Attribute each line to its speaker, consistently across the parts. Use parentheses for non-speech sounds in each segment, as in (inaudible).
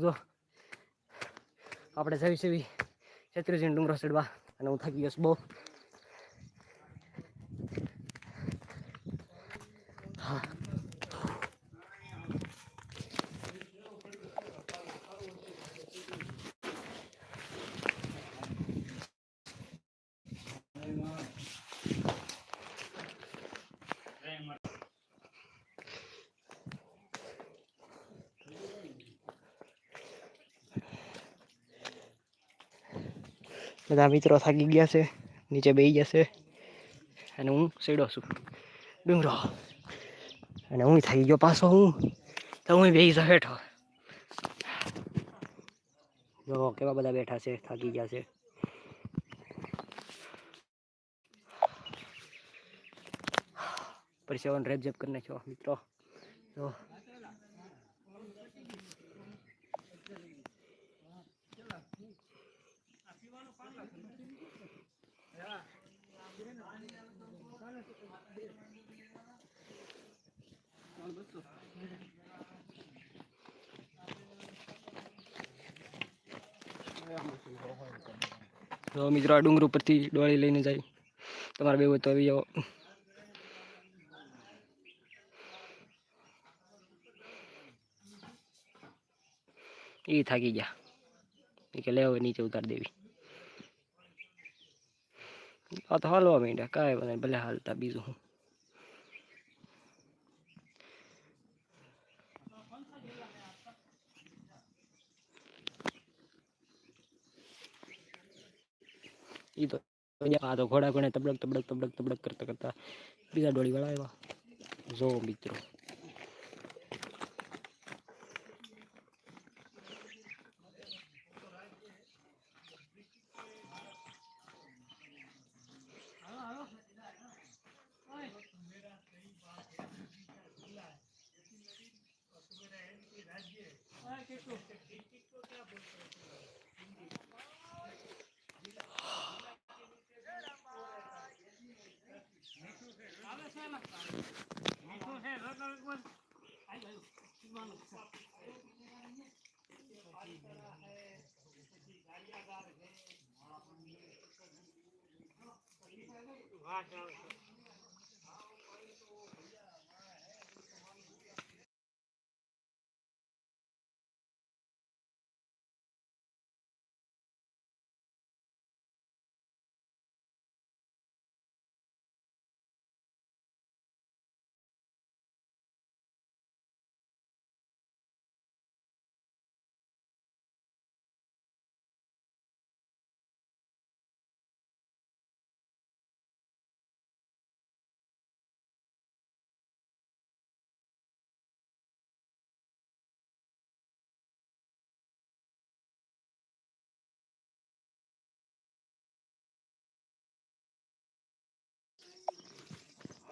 Speaker 1: રાખજો આપણે જવી સેવી છત્રીસની ડુંગરો ચડવા. અને હું થાકી ગયો બહુ. બધા મિત્રો થાકી ગયા છે નીચે બેસી જશે અને હું સીડો છું ડુંગરો અને હું થાકી ગયો પાછો હું તો હું બેસી જાઉં હેઠો જો કેવા બધા બેઠા છે થાકી ગયા છે પરસેવન રેપ જેપ કરી નાખ્યો મિત્રો તો તો મિત્રો આ ડુંગર ઉપરથી ડોળી લઈને જાય તમારે બે હોય તો આવી જાઓ એ થાકી ગયા એ કે લેવો નીચે ઉતાર દેવી આ તો હાલવા માંડ્યા કાંઈ બધા ભલે હાલતા બીજું હું ઈ તો આ તો ઘોડા ઘોડે તબડક તબડક તબડક તબડક કરતા કરતા બીજા ડોળી વાળા આવ્યા જો મિત્રો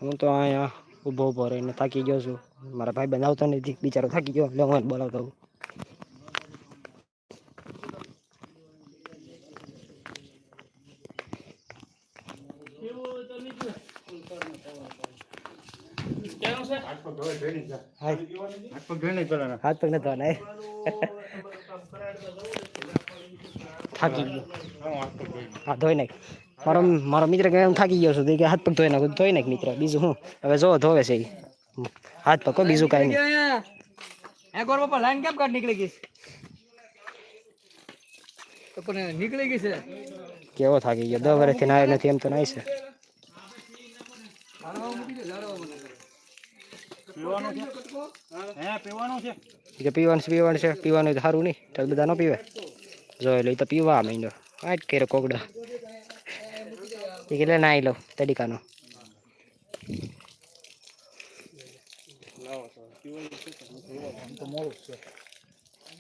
Speaker 1: હું તો અહીંયા ઊભો ઊભો રહીને થાકી ગયો છું. મારા ભાઈ બનાવતો નથી બિચારો થાકી ગયો. એટલે હું બોલાવતો હું? હાથ પગ નથી ધોવાના. થાકી ગયો. હા ધોઈ નાખ. મારો મારો મિત્ર કે હું થાકી ગયો છું તો એ કે હાથ પગ ધોઈ નાખું ધોઈ નાખ મિત્ર બીજું હું હવે જો ધોવે છે ઈ. હાથ પગ હો, બીજું કાંઈ નહીં
Speaker 2: એક વાર બાપા લાઈન કેમ કાઢ નીકળી ગઈ તો પણ નીકળી ગઈ છે
Speaker 1: કેવો થાકી ગયો દસ વર્ષથી નાયો નથી એમ તો નાય છે
Speaker 2: લાડવા મૂકી દે લાડવા મને
Speaker 1: ઈ કે પીવાનું છે પીવાનું છે પીવાનું હોય તો સારું નહીં તો બધા ન પીવે જો એટલે ઈ તો પીવા માંડ્યો આ જ કર્યો કોગડો એ કે લે તડીકાનો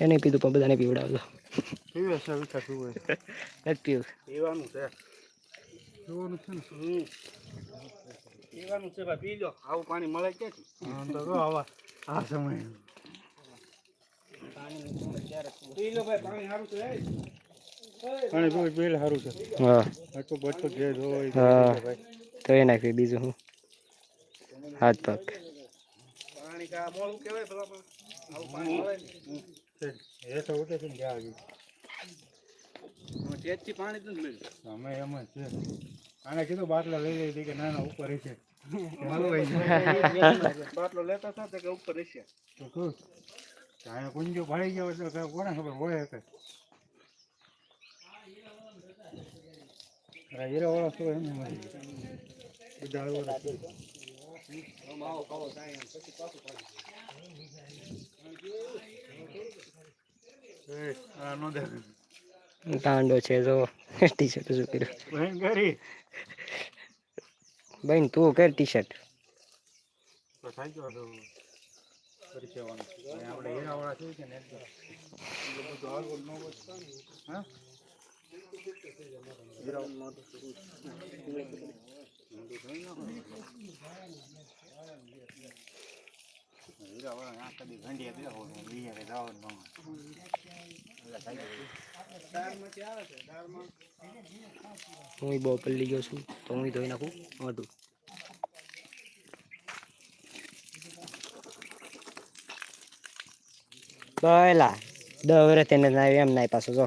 Speaker 1: એને પીધું પણ બધાને પીવડાવજો નથી પીવું
Speaker 3: પીવાનું પીવાનું છે ને પીવાનું છે ભાઈ પી આવું પાણી મળે ક્યાંથી તો આવા આ સમય પી લો ભાઈ પાણી સારું પાણી પીવું પીલે સારું છે.
Speaker 1: હા.
Speaker 3: આટલો બચતો જે હોય.
Speaker 1: હા. તો એ નાખ્યું બીજું હું? હાથ પગ.
Speaker 3: પાણી કા મોળું કહેવાય ભલા આવું પાણી મળે ને. એ તો ઉઠે છે ને ત્યાં આગળ.
Speaker 2: ટેસ્ટી પાણી તો મળ્યું
Speaker 3: અમે એમ જ છે. આને કીધું બાટલા લઈ લઈ કે ના ના ઉપર છે
Speaker 2: બાટલો લેતા હતા તો કે ઉપર રહેશે
Speaker 3: તો કુંજો ભાઈ ગયો કાંઈ કોને ખબર હોય કે હીરા વાળા શું એમ મળી બધા વાળા એ આ નો દે
Speaker 1: ગાંડો છે, જો. ટી શર્ટ શું કર્યું?
Speaker 3: બહેન
Speaker 1: તું કર ટી શર્ટ
Speaker 3: થાય ગયો આપણે હીરાવાળા છે કે ને હા
Speaker 1: હું બહુ પલ્લી ગયો છું, તો હું ધોઈ નાખું, મોઢું. પહેલા દસ વર્ષ તેને એમ નાય પાછો જો.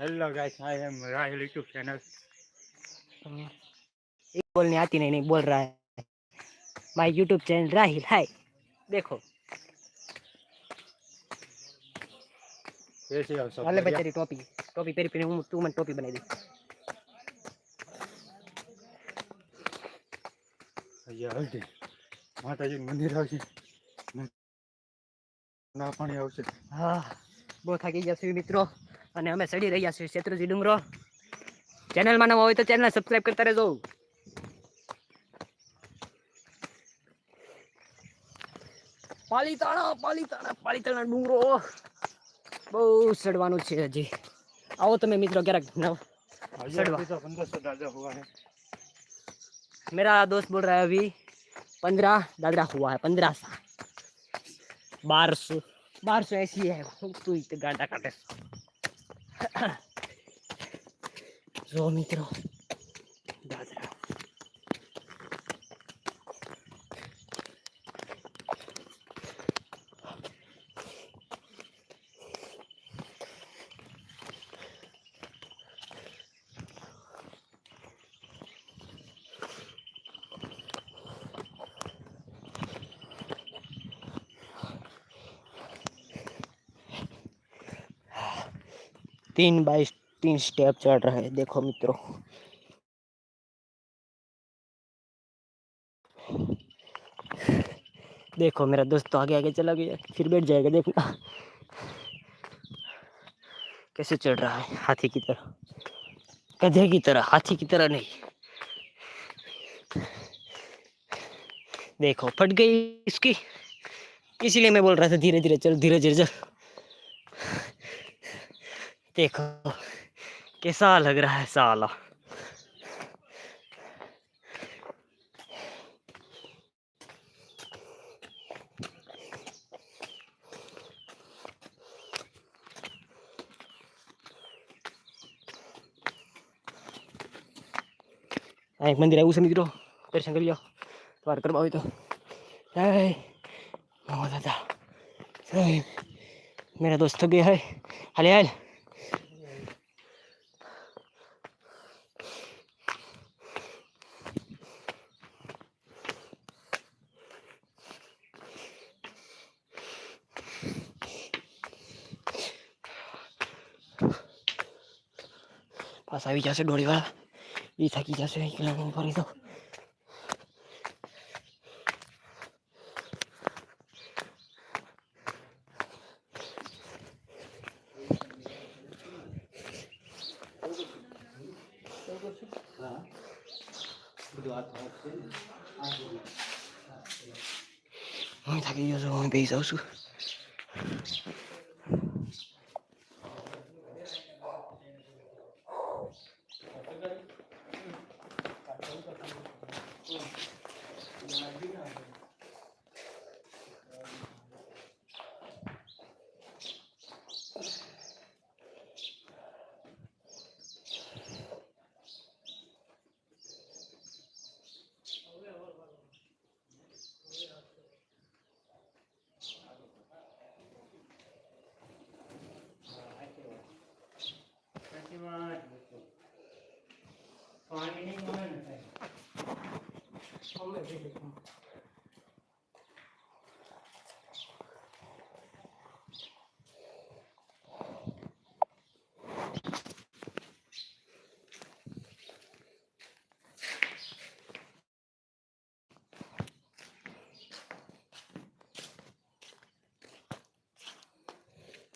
Speaker 3: Hello guys I am Rahil YouTube channel
Speaker 1: एक बोलने आती नहीं नहीं बोल रहा है my YouTube channel Rahil hi देखो
Speaker 3: कैसे हो सब
Speaker 1: वाले
Speaker 3: बढ़िया?
Speaker 1: बेचारी टोपी टोपी पेरी पेरी हूँ तू मन टोपी बनाई दी
Speaker 3: અહીંયા આવશે માતાજીનું મંદિર આવશે ને ના પાણી આવશે.
Speaker 1: હા બહુ થાકી ગયા છીએ મિત્રો. અને અમે ચડી રહ્યા છીએ શેત્રુજી ડુંગરો. ચેનલમાં નવા હોય તો ચેનલ સબસ્ક્રાઈબ કરતા રહેજો. પાલીતાણા પાલીતાણા પાલીતાણા ડુંગરો. બહુ ચડવાનું છે હજી. આવો તમે મિત્રો ક્યારેક નવ. મેરા દોસ્ત બોલ રહ્યા અભી પંદર દાદરા હુઆ હે પંદરા સા. બારસો બારસો એસી તું ગાંડા કાઢે જો મિત્રો तीन बाई तीन स्टेप चढ़ रहे हैं। देखो मित्रों। देखो मेरा दोस्त तो आगे आगे चला गया फिर बैठ जाएगा, देखना। कैसे चढ़ रहा है, हाथी की तरह। गधे की तरह, हाथी की तरह नहीं। देखो, फट गई इसकी इसीलिए मैं बोल रहा था धीरे धीरे चल धीरे धीरे चल। देखो कैसा लग रहा है साला આ એક મંદિર આવ્યું છે મિત્રો દર્શન કરી લો તમારે કરવા હોય તો જય મામા દાદા જય मेरा दोस्त थक गया है આવી જશે દોડીવાળા એ થાકી જશે એકલા ફરી તો હું થાકી ગયો છું હું બેસી જાઉં છું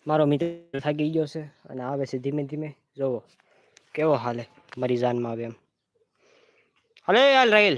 Speaker 1: મારો મિત્ર થાકી ગયો છે અને આવે છે ધીમે ધીમે જોવો કેવો હાલે મારી જાનમાં આવે એમ હાલે હાલ રાહિલ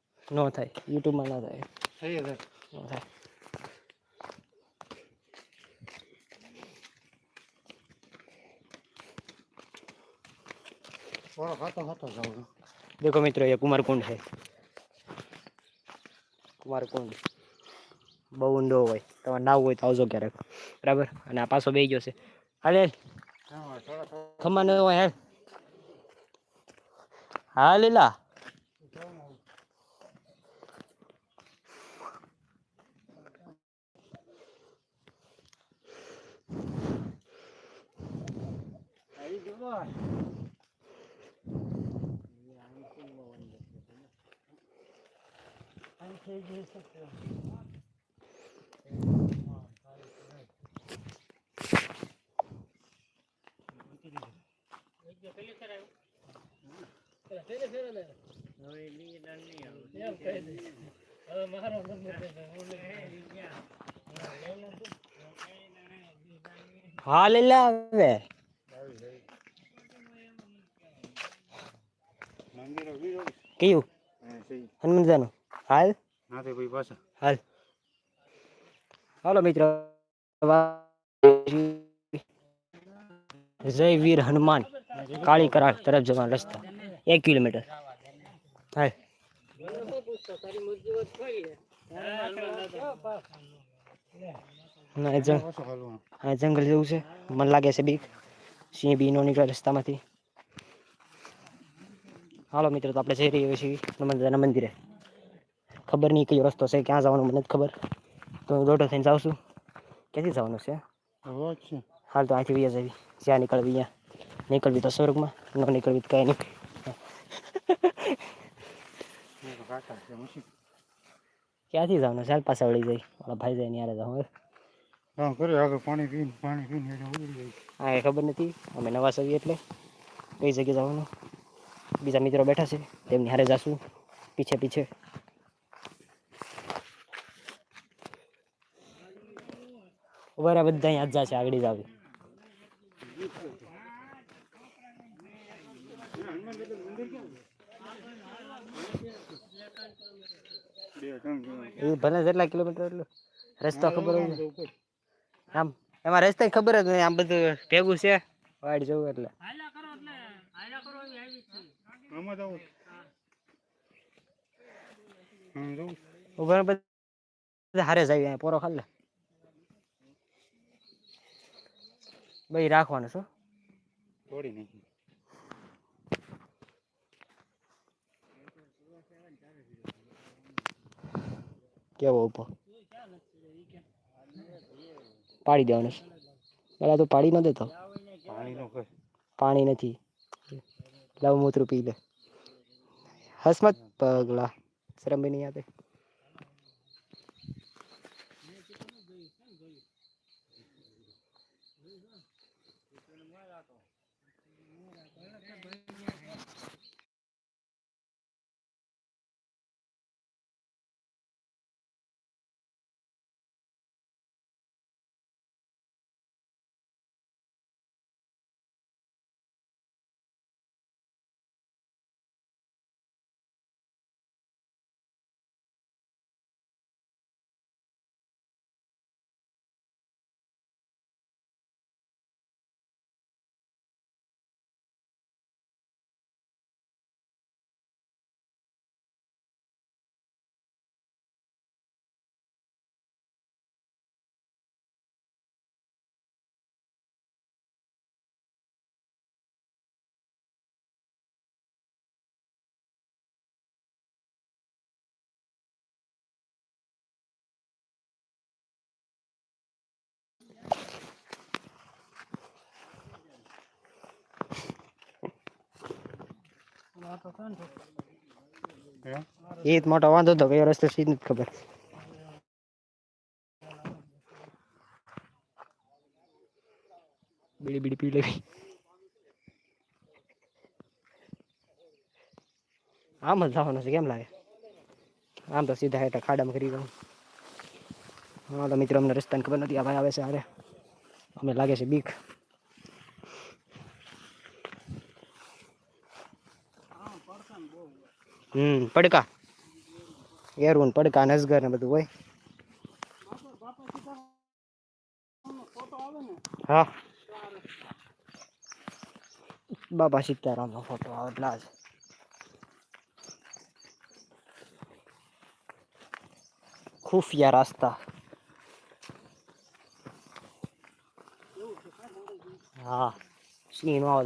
Speaker 1: ન થાય. યુટ્યુબમાં ના થાય.
Speaker 3: થઈ જાય.
Speaker 1: ન થાય. દેખો મિત્રો એ કુમારકુંડ છે. કુમારકુંડ. બહુ ઊંડો હોય. તમારે નાવ હોય તો આવજો ક્યારેક. બરાબર? અને આ પાછો બે ગયો છે. હાલે ખમા ન હોય હેલ. હા લીલા હા લીલા હવે. કયું
Speaker 3: હા સહી
Speaker 1: હનુમાનજાનું હાલ
Speaker 3: ના તે ભાઈ પાછા
Speaker 1: હાલ હાલો મિત્રો જય વીર હનુમાન કાળી કરાળ તરફ જવાનો રસ્તો એક કિલોમીટર હાલ ના, એ જંગ-
Speaker 3: પાછો હાલવાનું
Speaker 1: આ જંગલ જેવું છે મને લાગે છે બીક સિંહ બી નો નીકળે રસ્તામાંથી હાલો મિત્રો તો આપણે જઈ રહીએ છીએ હનુમાનદાના મંદિરે ખબર નહીં કયો રસ્તો છે ક્યાં જવાનું મને નથી ખબર તો હું દોઢો થઈને જાઉં છું ક્યાંથી જવાનું છે
Speaker 3: રોજ છે
Speaker 1: હાલ તો અહીંથી વૈયા જવી જ્યાં નીકળવી ત્યાં નીકળવી તો સ્વર્ગમાં ન નીકળવી તો કાંઈ નહીં
Speaker 3: મેં તો કાકા છે મુશી
Speaker 1: ક્યાંથી જવાનું છે હાલ પાછા વળી જાય મારા ભાઈ જાય ત્યારે જાઉં
Speaker 3: કામ કરે આગળ પાણી પીને પાણી પીને એટલે ઉડી જાય
Speaker 1: હા એ ખબર નથી અમે નવા સવી એટલે કઈ જગ્યાએ જવાનું બીજા મિત્રો બેઠા છે, તેમની હારે જાશું, પીછે પીછે. વરા બધા યાદ જશે આગળ જ ભલે જેટલા કિલોમીટર એટલું. રસ્તો ખબર હોય
Speaker 3: આમ,
Speaker 1: એમાં રસ્તા ખબર જ નહીં, આમ બધું ભેગું છે. વાડ જવું એટલે.
Speaker 3: આમાં જવું હા જવું
Speaker 1: ઊભા બધા હારે જાય પોરો ખાલે ભાઈ રાખવાનું શું?
Speaker 3: થોડી નહીં
Speaker 1: કેવો ઊભો? પાડી દેવાનું છે. પેલા તો પાડી ન દેતો.
Speaker 3: પાણી
Speaker 1: નથી. લાવ મૂત્ર પી લે. હસમત પગલા. શરમ બી નહીં આતે એ જ મોટો વાંધો તો કયો રસ્તો સીધ નથી ખબર બીડી બીડી પી લેવી આમ જ જવાનું છે કેમ લાગે આમ તો સીધા હેઠા ખાડામાં કરી ગયું હા તો મિત્રો અમને રસ્તાની ખબર નથી આ ભાઈ આવે છે હારે અમે લાગે છે બીક પડકા. એરવું પડકા ને અજગર ને બધું હોય. હા. બાબા સીતારામ નો ફોટો આવે એટલા જ ખુફિયા રાસ્તા. હા સિંહ નો આવે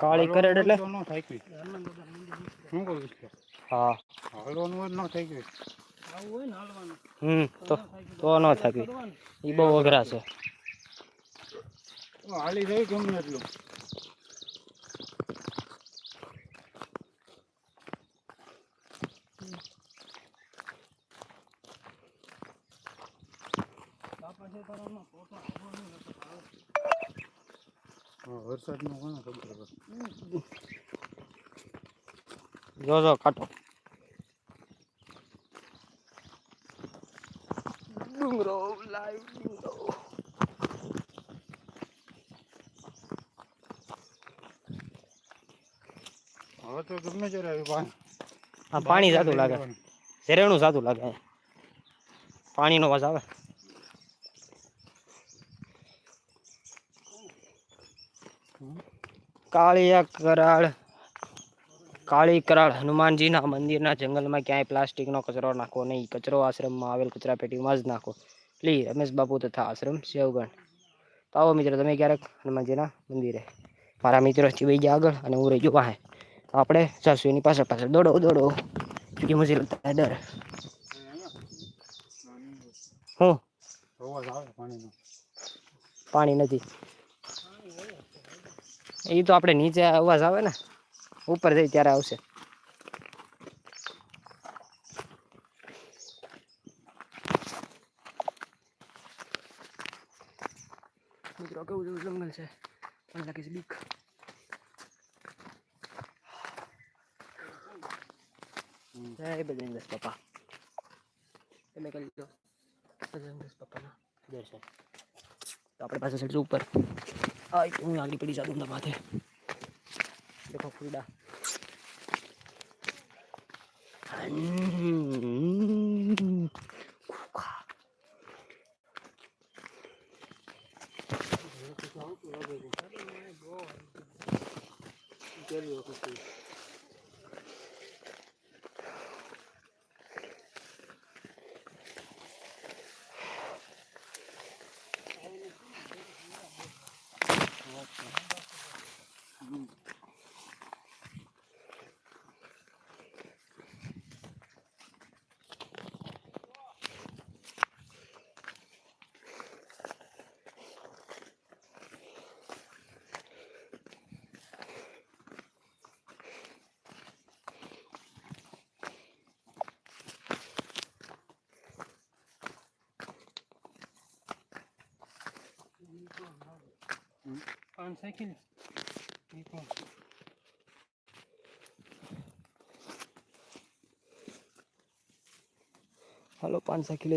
Speaker 1: કાળી કરેડ એટલે?
Speaker 3: ન થાય કોઈ. શું કહું છું?
Speaker 1: હા.
Speaker 3: હલવાનું ન થાય
Speaker 1: હમ તો તો ન થાકી એ બહુ અઘરા છે.
Speaker 3: હાલી જાય ગમે એટલું હા, વરસાદનું કોને ખબર
Speaker 1: જો જો કાટો ડુંગરો લાઈવ ડુંગરો
Speaker 3: હવે તો ગમે ત્યારે આવી પાણી.
Speaker 1: આ પાણી સાદું લાગે. શેરેણું સાદું લાગે. પાણીનો વાસ આવે. जंगल में क्या प्लास्टिक ना कचरो नाखो नहीं कचरो आश्रम में कचरा पेटी में नाखो ली रमेश बापू तथा आश्रम शिवगण तो आओ मित्र ते क्या हनुमान जी मंदिर है मारा आगे ऊ रही जो वहाँ तो आप सासू पास पास दौड़ो दौड़ो क्योंकि मुझे लगता है डर
Speaker 3: हूँ
Speaker 1: पानी नहीं એ તો આપણે નીચે અવાજ આવે ને ઉપર જઈ ત્યારે આવશે. મિત્રો કેવું જેવું જંગલ છે? મને લાગે છે બીક. જય બજરંગ પપ્પા. તમે કરી લો પપ્પાના. દર્શન તો આપણે પાસે ચડશું ઉપર. આ હું આગળ પડી જાઉં તમારા માથે. દેખો ફૂલડા.
Speaker 3: એ કોણ
Speaker 1: હાલો પાંચસો કિલો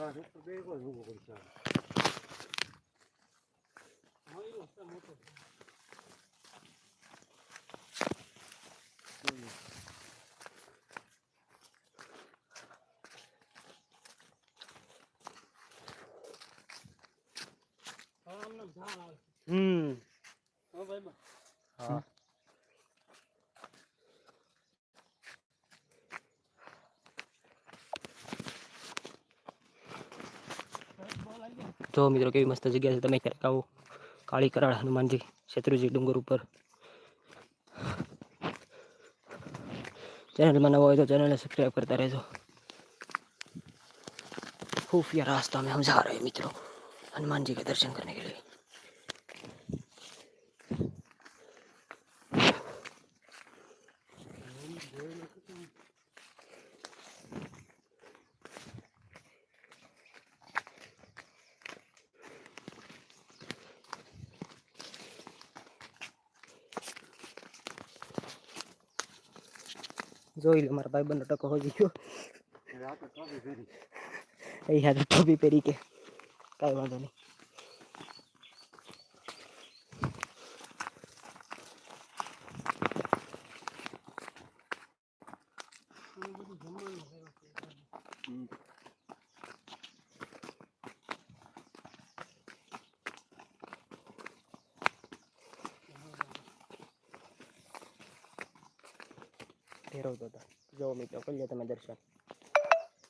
Speaker 1: 아, 저거 빼고 이거 보고 있어. 아, 이거
Speaker 3: 없다, 못 해. 사람
Speaker 1: 남 사람. જો મિત્રો કેવી મસ્ત જગ્યા છે તમે ક્યારેક આવો કાળી કરાળ હનુમાનજી શત્રુજી ડુંગર ઉપર ચેનલમાં નવા હોય તો ચેનલને સબસ્ક્રાઈબ કરતા રહેજો खुफिया रास्ता में हम जा रहे हैं मित्रों हनुमान जी के दर्शन करने के लिए જોઈ લો મારા ભાઈ બંધ ટકો હોજી ગયો.
Speaker 3: તો
Speaker 1: એ યાદ ટોપી પહેરી કે કાંઈ વાંધો નહીં.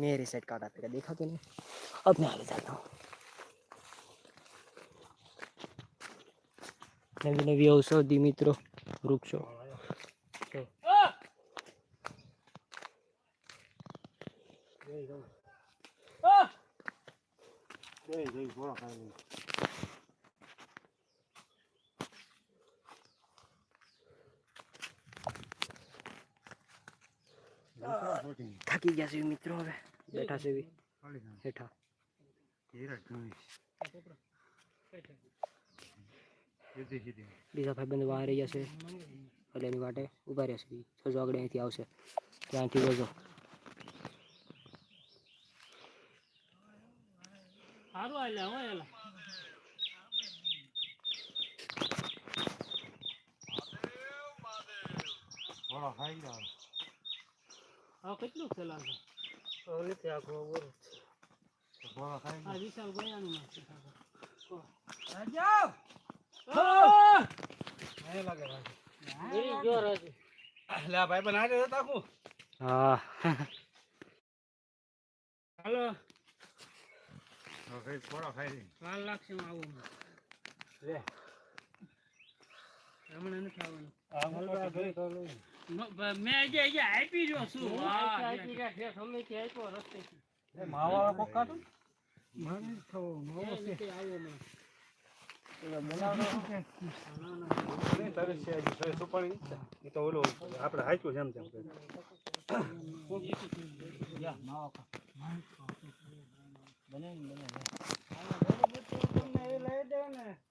Speaker 1: मेरी साइड काटा तेरा देखा तूने अब मैं आगे जाता हूँ નવી નવી ઔષધિ મિત્રો વૃક્ષો છે.
Speaker 3: બે જઈ
Speaker 1: થાકી ગયા છે મિત્રો હવે બેઠા છે બી
Speaker 3: ખાલી ના
Speaker 1: હેઠા
Speaker 3: હીરા ઢોઈ સીધી સીધી
Speaker 1: બીજા ભાઈબંધ બહાર રહી જશે એટલે એની માટે ઊભા રહેશે બી છસો આગળ અહીંથી આવશે ત્યાંથી વજો
Speaker 4: સારું આલે હો એલા
Speaker 3: થોડા ખાઈ ગયા
Speaker 4: હવે કેટલું ચલાવશે
Speaker 1: નથી આખો
Speaker 3: ખાઈ
Speaker 4: આ વિશાલ ગયાનું નથી
Speaker 3: નહીં લાગે રાજી.
Speaker 4: જો રાજુ.
Speaker 2: લે આ ભાઈ બનાવી દે તાકું.
Speaker 1: હા.
Speaker 4: હાલો.
Speaker 3: હવે થોડા ખાઈ લઈ
Speaker 4: વાર લાગશે હું આવું.
Speaker 3: લે.
Speaker 4: હમણાં નથી આવવાનું.
Speaker 3: લઈ
Speaker 4: મ- આજે આજે આપી રહ્યો છું.
Speaker 3: એ માવા કોક કાઢો મને તો માવો છે. આપણે હાચ્યું છે એમ તેમ બને બને પરસો તો? ઓળવો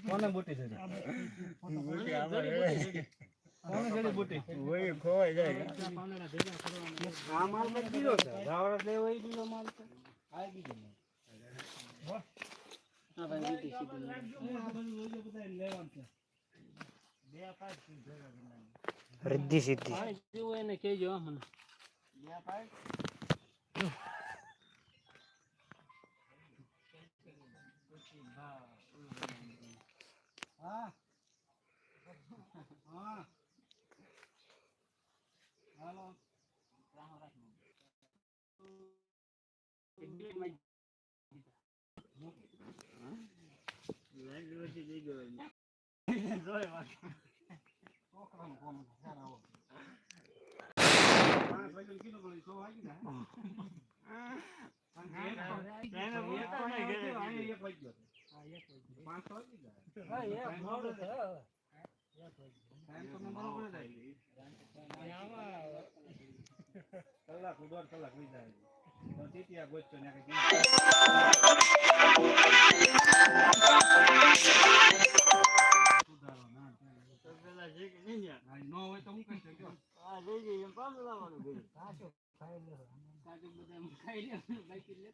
Speaker 3: કોને છે કોને આ માલમાં કીધો છે રાવણ લેવો એ બીજો માલ છે
Speaker 1: રિદ્ધિ સિદ્ધિ
Speaker 4: પાણી પીવું એને કહેજો મને.
Speaker 3: પાંચ પાંચ à à alo lấy đưa cho đi người (laughs) rồi mà có con con ra đâu? À phải ờ. con kia
Speaker 4: nó còn số cái này cái નથી.
Speaker 3: નહીં તેલ લેવું તો છે જ ને તેલ મરચું કરી